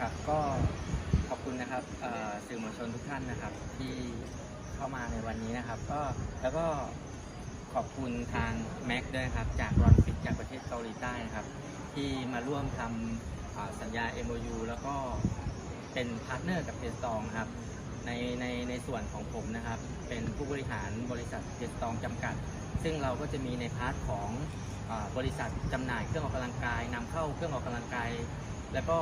ครับก็ขอบคุณนะครับสื่อมวลชนทุกท่านนะครับ ที่เข้ามาในวันนี้นะครับ ก็แล้วก็ขอบคุณทางแม็กด้วยครับ จากรอนฟิตจากประเทศเกาหลีใต้นะครับ ที่มาร่วมทำสัญญา MOU แล้วก็เป็นพาร์ทเนอร์กับเทสตองครับในในในส่วนของผมนะครับ เป็นผู้บริหารบริษัทเทสตองจำกัด ซึ่งเราก็จะมีในพาร์ทของอบริษัทจำหน่ายเครื่องออกกำลังกายนำเข้าเครื่องออกกำลังกาย แล้วก็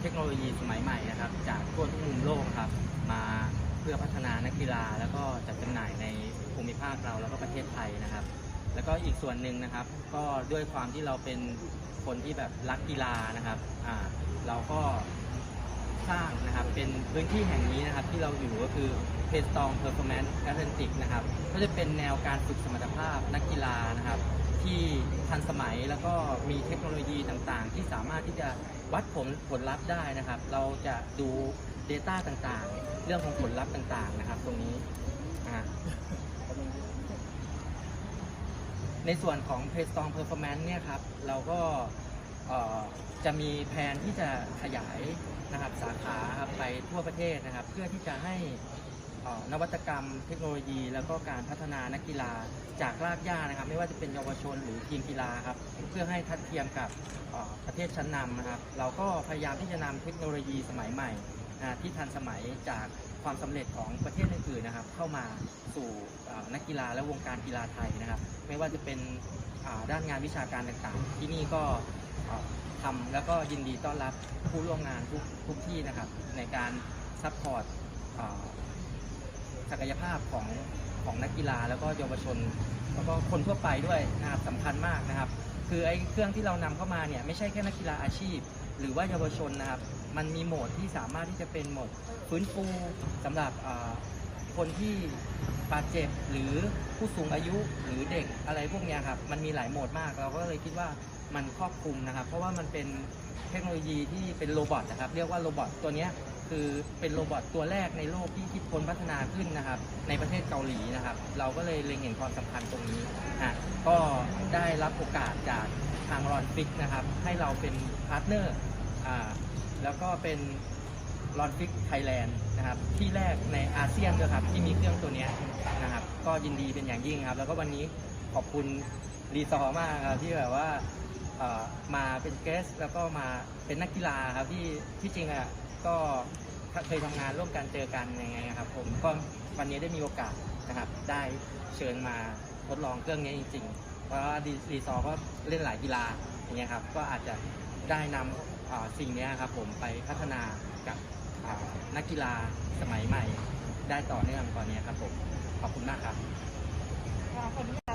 เทคโนโลยีสมัยใหม่นะครับ จากทั่วทุกมุมโลกครับ มาเพื่อพัฒนานักกีฬา แล้วก็จัดจำหน่ายในภูมิภาคเราแล้วก็ประเทศไทยนะครับ แล้วก็อีกส่วนหนึ่งนะครับ ก็ด้วยความที่เราเป็นคนที่แบบรักกีฬานะครับอ่าเราก็ สร้างนะครับเป็นพื้นที่แห่งนี้นะครับที่เราอยู่ก็คือเพสตองเพอร์ฟอร์แมนซ์แอตเลนติกนะครับก็จะเป็นแนวการฝึกสมรรถภาพนักกีฬานะครับ ที่ทันสมัยแล้วก็มีเทคโนโลยีต่างๆ ที่สามารถที่จะวัดผลผลลัพธ์ได้นะครับ เราจะดู Data ต่างๆ เรื่องของผลลัพธ์ต่างๆนะครับ ตรงนี้ในส่วนของ p a y s t o r m Performance เนี่ยครับ เราก็ จะมีแผนที่จะขยายนะครับสาขาครับไปทั่วประเทศนะครับ เพื่อที่จะให้นวัตกรรมเทคโนโลยี แล้วก็การพัฒนานักกีฬาจากรากหญ้านะครับ ไม่ว่าจะเป็นเยาวชนหรือทีมกีฬาครับเพื่อให้ทัดเทียมกับประเทศชั้นนำนะครับ เราก็พยายามที่จะนำเทคโนโลยีสมัยใหม่ที่ทันสมัยจากความสำเร็จของประเทศอื่นๆนะครับ เข้ามาสู่นักกีฬาและวงการกีฬาไทยนะครับ ไม่ว่าจะเป็นด้านงานวิชาการต่างๆ ที่นี่ก็ ทำแล้วก็ยินดีต้อนรับผู้ร่วมงานทุกทุกที่นะครับ ในการซัพพอร์ตศักยภาพของของนักกีฬาแล้วก็เยาวชน แล้วก็คนทั่วไปด้วยนะครับสำคัญมากนะครับ คือไอ้เครื่องที่เรานำเข้ามาเนี่ยไม่ใช่แค่นักกีฬาอาชีพ หรือว่าเยาวชนนะครับ มันมีโหมดที่สามารถที่จะเป็นโหมดฟื้นฟูสำหรับคนที่บาดเจ็บหรือผู้สูงอายุหรือเด็กอะไรพวกเนี้ยครับมันมีหลายโหมดมาก เราก็เลยคิดว่า มันครอบคลุมนะครับ เพราะว่ามันเป็นเทคโนโลยีที่เป็นโรบอทนะครับ เรียกว่าโรบอทตัวนี้คือเป็นโรบอทตัวแรกในโลกที่คิดค้นพัฒนาขึ้นนะครับ ในประเทศเกาหลีนะครับ เราก็เลยเล็งเห็นความสำคัญตรงนี้นะก็ได้รับโอกาสจากทางรอนฟิกนะครับ ให้เราเป็นพาร์ทเนอร์อ่าแล้วก็เป็นรอนฟิกไทยแลนด์นะครับที่แรกในอาเซียนด้วยครับที่มีเครื่องตัวนี้นะครับ ก็ยินดีเป็นอย่างยิ่งครับ แล้วก็วันนี้ขอบคุณรีซอร์มากครับที่แบบว่า มาเป็นเกสแล้วก็มาเป็นนักกีฬาครับที่ที่จริงอะก็เคยทำงานร่วมกันเจอกันยังไงครับ ผมก็วันนี้ได้มีโอกาสนะครับ ได้เชิญมาทดลองเครื่องนี้จริง ๆ เพราะว่าดีรีซอก็เล่นหลายกีฬาอย่างเงี้ยครับก็อาจจะได้นำสิ่งนี้ครับผมไปพัฒนากับนักกีฬาสมัยใหม่ ได้ต่อเนื่องตอนนี้ครับผมขอบคุณมากครับค่ะคนที่มา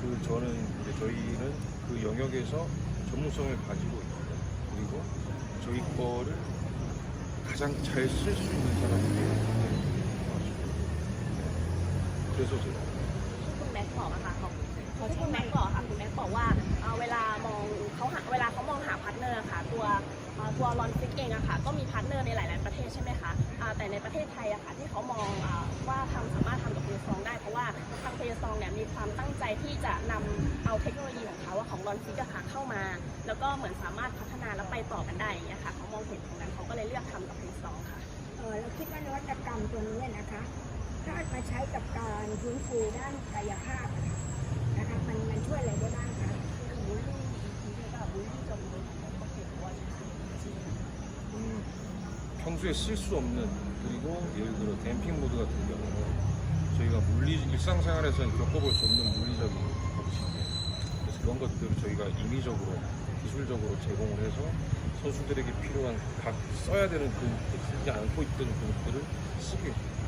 그 저는 이제 저희는 그 영역에서 전문성을 가지고 있고 그리고 저희 거를 가장 잘 쓸 수 있는 사람들이 그래서 제가 คุณแม็กบอกอะค่ะของที่คุณแม็กบอกค่ะคุณแม็กบอกว่าเอ่อเวลามองเขาหาเวลาเขามองหาพาร์ทเนอร์ค่ะ ตัวเอ่อตัวรอนฟิกเองอะค่ะ ก็มีพาร์ทเนอร์ในหลาย ๆ ประเทศใช่ไหมคะอ่า แต่ในประเทศไทยอะค่ะที่เขามองอ่าว่าทำสามารถทำกับเพย์ซองได้เพราะว่าทางเพย์ซองเนี่ยมีความตั้งใจที่จะนำเอาเทคโนโลยีของเขาของรอนฟิกอะค่ะเข้ามา แล้วก็เหมือนสามารถพัฒนาแล้วไปต่อกันได้อย่างเงี้ยค่ะเขามองเห็นตรงนั้นเขาก็เลยเลือกทำกับเพย์ซองค่ะเออเราคิดว่านวัตกรรมตัวนี้นะคะถ้ามาใช้กับการฟื้นฟูด้านกายภาพ 평소에 쓸 수 없는 그리고 예를 들어 댐핑 모드 같은 경우는 저희가 물리 일상생활에서는 겪어볼 수 없는 물리적인 법칙이에요. 그래서 그런 것들을 저희가 인위적으로 기술적으로 제공을 해서 선수들에게 필요한 각 써야 되는 그 쓰지 않고 있던 근육들을 쓰게 해요.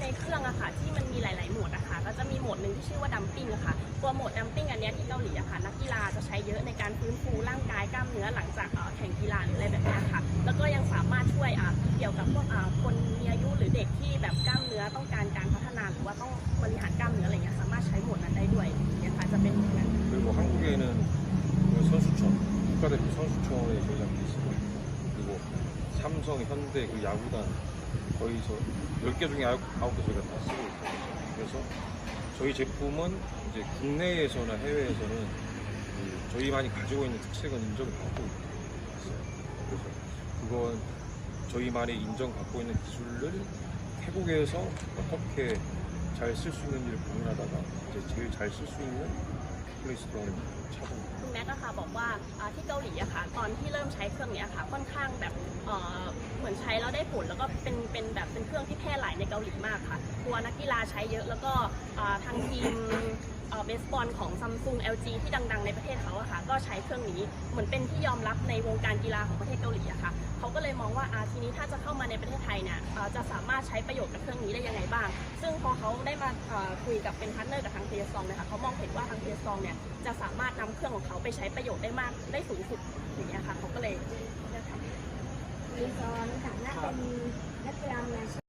ในเครื่องอะค่ะที่มันมีหลาย ๆ โหมดอะค่ะก็จะมีโหมดหนึ่งที่ชื่อว่าดัมปิ้งอะค่ะตัวโหมดดัมปิ้งอันเนี้ยที่เกาหลีอะค่ะนักกีฬาจะใช้เยอะในการฟื้นฟูร่างกายกล้ามเนื้อหลังจากเอ่อแข่งกีฬาหรืออะไรแบบเนี้ยค่ะ แล้วก็ยังสามารถช่วยอ่ะเกี่ยวกับพวกอ่ะคนมีอายุหรือเด็ก แล้วต้องการการพัฒนาหรือว่าต้องบริหารกล้ามเนื้ออะไรเงี้ยสามารถใช้โหมดนั้นได้ด้วยเนี่ยค่ะจะเป็นอย่างนั้น 그리고 한국에는 그 선수촌, 국가대표 선수촌에 저희가 있고 그리고 삼성, 현대 그 야구단 거의 저 10개 중에 9개 저희가 다 쓰고 있거든요. 그래서 저희 제품은 이제 국내에서나 해외에서는 그 저희만이 가지고 있는 특색은 인정을 받고 있어요. 그래서 그건 저희만의 인정 갖고 있는 기술을 태국에서 어떻게 잘 쓸 수 있는지를 고민하다가 이제 제일 잘 쓸 수 있는 플레이스토어를 찾은 คุณแม็กอะค่ะบอกว่าอ่าที่เกาหลีอะค่ะ ตอนที่เริ่ม ใช้เครื่องนี้ค่ะค่อนข้างแบบเเหมือนใช้แล้วได้ผลแล้วก็เป็นเป็นแบบเป็นเครื่องที่แพร่หลายในเกาหลีมากค่ะตัวนักกีฬาใช้เยอะแล้วก็ทางทีมเบสบอลของซัมซุง LG ที่ดัง ๆ ในประเทศเขาอะค่ะ ก็ใช้เครื่องนี้ เหมือนเป็นที่ยอมรับในวงการกีฬาของประเทศเกาหลีอะค่ะ เขาก็เลยมองว่าอาทีนี้ถ้าจะเข้ามาในประเทศไทยเนี่ยจะสามารถใช้ประโยชน์กับเครื่องนี้ได้ยังไงบ้าง ซึ่งพอเขาได้มาคุยกับเป็นพาร์ทเนอร์กับทางเทียซองเนี่ยค่ะเขามองเห็นว่าทางเทียซองเนี่ยจะสามารถนำเครื่องของเขาไปใช้ประโยชน์ได้มากได้สูงสุดอย่างเงี้ยค่ะเขาก็เลยเลือกทำรีซอร์ในฐารถเป็นนักกีฬามืออาชีพ